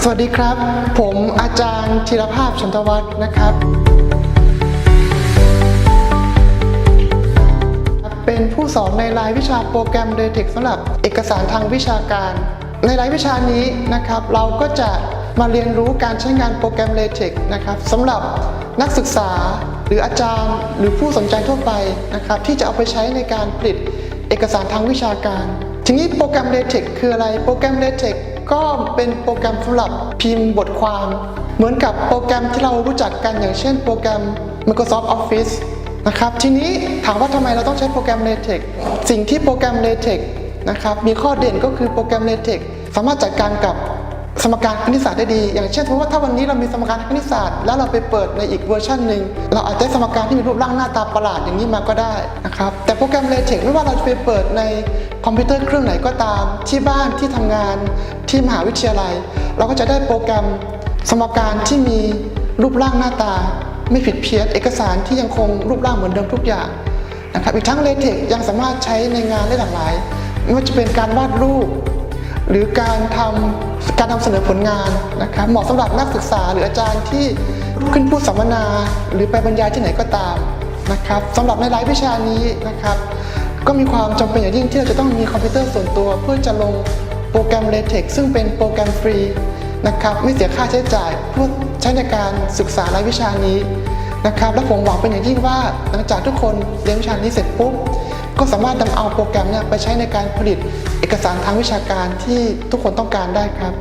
สวัสดีครับ ผมอาจารย์ธีรภาพชนทวัฒน์นะครับ เป็นผู้สอนในรายวิชาโปรแกรม l a t e x สำหรับเอกสารทางวิชาการ ในรายวิชานี้นะครับ เราก็จะมาเรียนรู้การใช้งานโปรแกรม l a t e x นะครับสำหรับนักศึกษาหรืออาจารย์หรือผู้สนใจทั่วไปนะครับ ที่จะเอาไปใช้ในการผลิตเอกสารทางวิชาการ ทีนี้โปรแกรม l a t e x คืออะไรโปรแกรม l a t e x ก็เป็นโปรแกรมสำหรับพิมพ์บทความ เหมือนกับโปรแกรมที่เรารู้จักกันอย่างเช่นโปรแกรม Microsoft Office นะครับทีนี้ถามว่าทำไมเราต้องใช้โปรแกรม LaTeX สิ่งที่โปรแกรม LaTeX นะครับมีข้อเด่นก็คือโปรแกรม LaTeX สามารถจัดการกับ สมการคณิตศาสตร์ได้ดี อย่างเช่นสมมติว่าถ้าวันนี้เรามีสมการคณิตศาสตร์แล้วเราไปเปิดในอีกเวอร์ชันหนึ่งเราอาจจะได้สมการที่มีรูปร่างหน้าตาประหลาดอย่างนี้มาก็ได้นะครับแต่โปรแกรม LaTeX ไม่ว่าเราจะไปเปิดในคอมพิวเตอร์เครื่องไหนก็ตาม ที่บ้านที่ทำงานที่มหาวิทยาลัย เราก็จะได้โปรแกรมสมการที่มีรูปร่างหน้าตา ไม่ผิดเพี้ยนเอกสารที่ยังคงรูปร่างเหมือนเดิมทุกอย่างนะครับอีกทั้ง LaTeX ยังสามารถใช้ในงานได้หลากหลายไม่ว่าจะเป็นการวาดรูป หรือการทำการนำเสนอผลงานนะครับเหมาะสำหรับนักศึกษาหรืออาจารย์ที่ขึ้นพูดสัมมนา หรือไปบรรยายที่ไหนก็ตามนะครับสำหรับในรายวิชานี้นะครับ ก็มีความจำเป็นอย่างยิ่งที่เราจะต้องมีคอมพิวเตอร์ส่วนตัว เพื่อจะลงโปรแกรม LaTeX ซึ่งเป็นโปรแกรมฟรีนะครับไม่เสียค่าใช้จ่ายเพื่อใช้ในการศึกษารายวิชานี้นะครับและผมหวังเป็นอย่างยิ่งว่าหลังจากทุกคนเรียนวิชานี้เสร็จปุ๊บ ก็สามารถนำเอาโปรแกรมเนี่ยไปใช้ในการผลิตเอกสารทางวิชาการที่ทุกคนต้องการได้ครับ